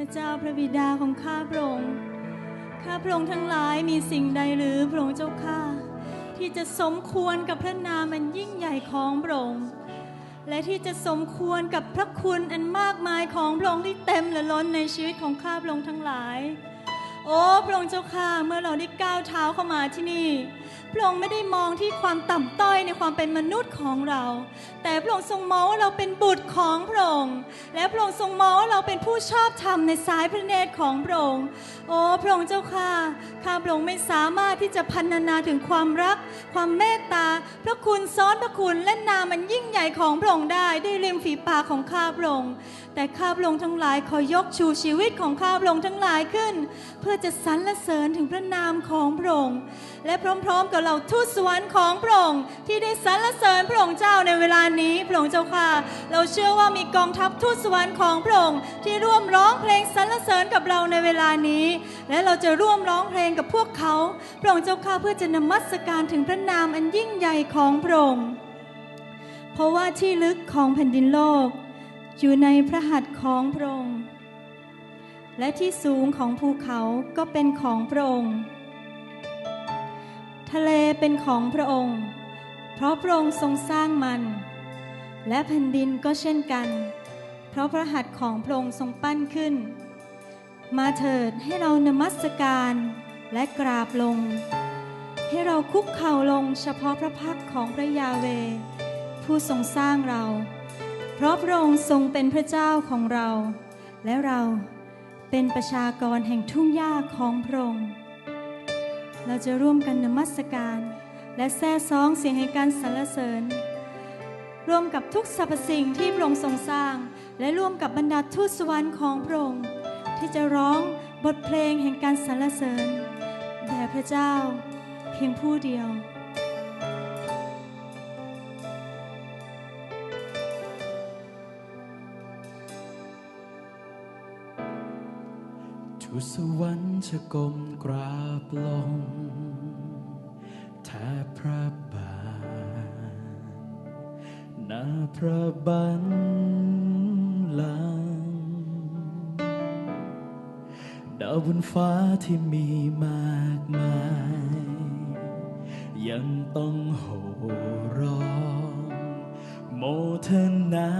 ระเจ้าพระบิดาของข้าพระองค์ข้าพระองค์ทั้งหลายมีสิ่งใดหรือพระองค์เจ้าข้าที่จะสมควรกับพระนามอันยิ่งใหญ่ของพระองค์และที่จะสมควรกับพระคุณอันมากมายของพระองค์ที่เต็มและล้นในชีวิตของข้าพระองค์ทั้งหลาย โอ้พระองค์เจ้าข้าเมื่อเราได้ก้าวเท้าเข้ามาที่นี่ พระองค์ไม่ได้มองที่ความต่ำต้อยในความเป็นมนุษย์ของเรา แต่พระองค์ทรงมองว่าเราเป็นบุตรของพระองค์และพระองค์ทรงมองว่าเราเป็นผู้ชอบธรรมในสายพระเนตรของพระองค์โอ้พระองค์เจ้าข้าข้าพระองค์ไม่สามารถที่จะพันนาถึงความรัก ความเมตตา พระคุณซ้อนพระคุณและนามมันยิ่งใหญ่ของพระองค์ได้ด้วยริมฝีปากของข้าพระองค์ แต่ข้าพระองค์ทั้งหลายขอยกชูชีวิตของข้าพระองค์ทั้งหลายขึ้น เพื่อจะสรรเสริญถึงพระนามของพระองค์ และพร้อมๆกับเราทูตสวรรค์ของพระองค์ที่ได้สรรเสริญพระองค์เจ้าในเวลานี้พระองค์เจ้าค่ะ เราเชื่อว่ามีกองทัพทูตสวรรค์ของพระองค์ที่ร่วมร้องเพลงสรรเสริญกับเราในเวลานี้ และเราจะร่วมร้องเพลงกับพวกเขาพระองค์เจ้าค่ะเพื่อจะนมัสการถึงพระนามอันยิ่งใหญ่ของพระองค์เพราะว่าที่ลึกของแผ่นดินโลก อยู่ในพระหัตถ์ของพระองค์ และที่สูงของภูเขาก็เป็นของพระองค์ ทะเลเป็นของพระองค์ เพราะพระองค์ทรงสร้างมัน และแผ่นดินก็เช่นกัน เพราะพระหัตถ์ของพระองค์ทรงปั้นขึ้น มาเถิดให้เรานมัสการและกราบลง ให้เราคุกเข่าลงเฉพาะพระพักของพระยาเว ผู้ทรงสร้างเรา เพราะพระองค์ทรงเป็นพระเจ้าของเรา และเราเป็นประชากรแห่งทุ่งหญ้าของพระองค์ เราจะร่วมกันนมัสการ และแซ่ซ้องเสียงแห่งการสรรเสริญร่วมกับทุกสรรพสิ่งที่พระองค์ทรงสร้าง และร่วมกับบรรดาทูตสวรรค์ของพระองค์ ที่จะร้องบทเพลงแห่งการสรรเสริญแด่พระเจ้า เพียงผู้เดียว ทูตสวรรค์จะก้มกราบลงแทบพระบาทนาพระบันลังดาวบนฟ้าที่มีมากมาย ยังต้องโห่ร้องโมทนา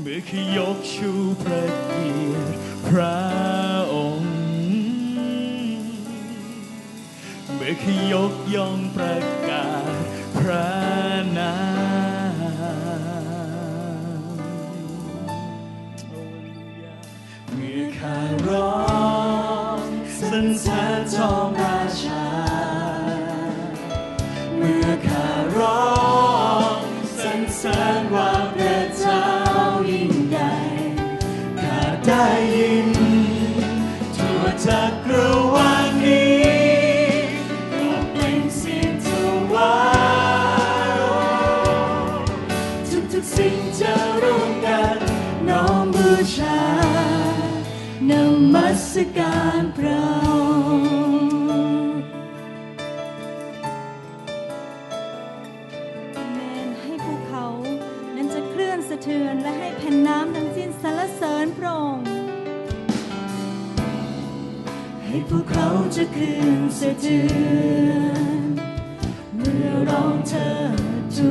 เมื่อขยกชูพระเกียรติพระองค์ เมื่อขยกย่องประกาศ ทุกสิ่งจะร่วมกันน้อมบูชานมัสการพระองค์อาเมนให้ภูเขานั้นจะเคลื่อนสะเทือนและให้แผ่นน้ำทั้งสิ้นสรรเสริญพระองค์ให้พวกเขาจะคลื่นสะเทือนเมื่อร้องเธอทู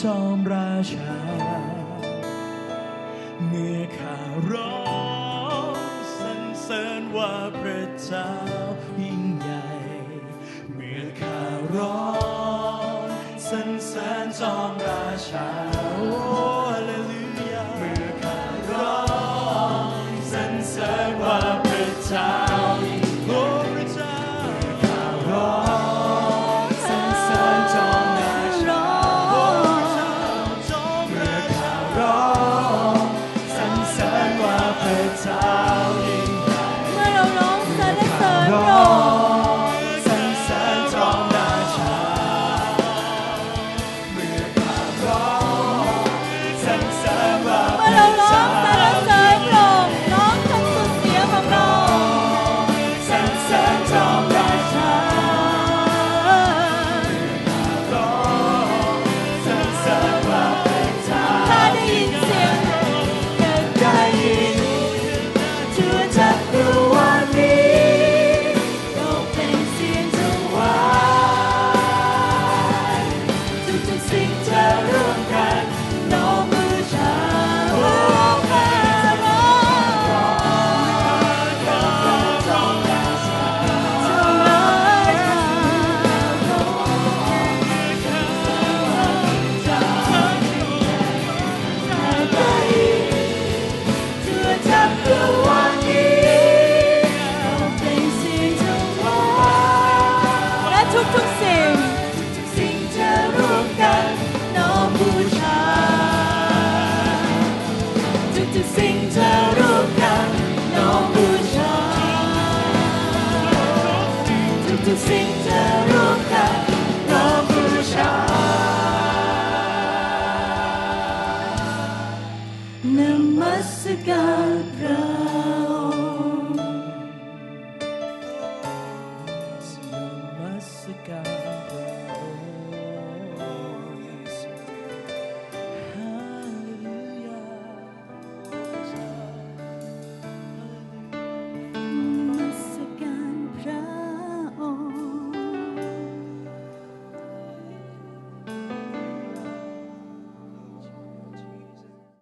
จอมราชา เมื่อข้าร้องสรรเสริญว่าพระเจ้ายิ่งใหญ่ เมื่อข้าร้องสรรเสริญจอมราชา Namaskar.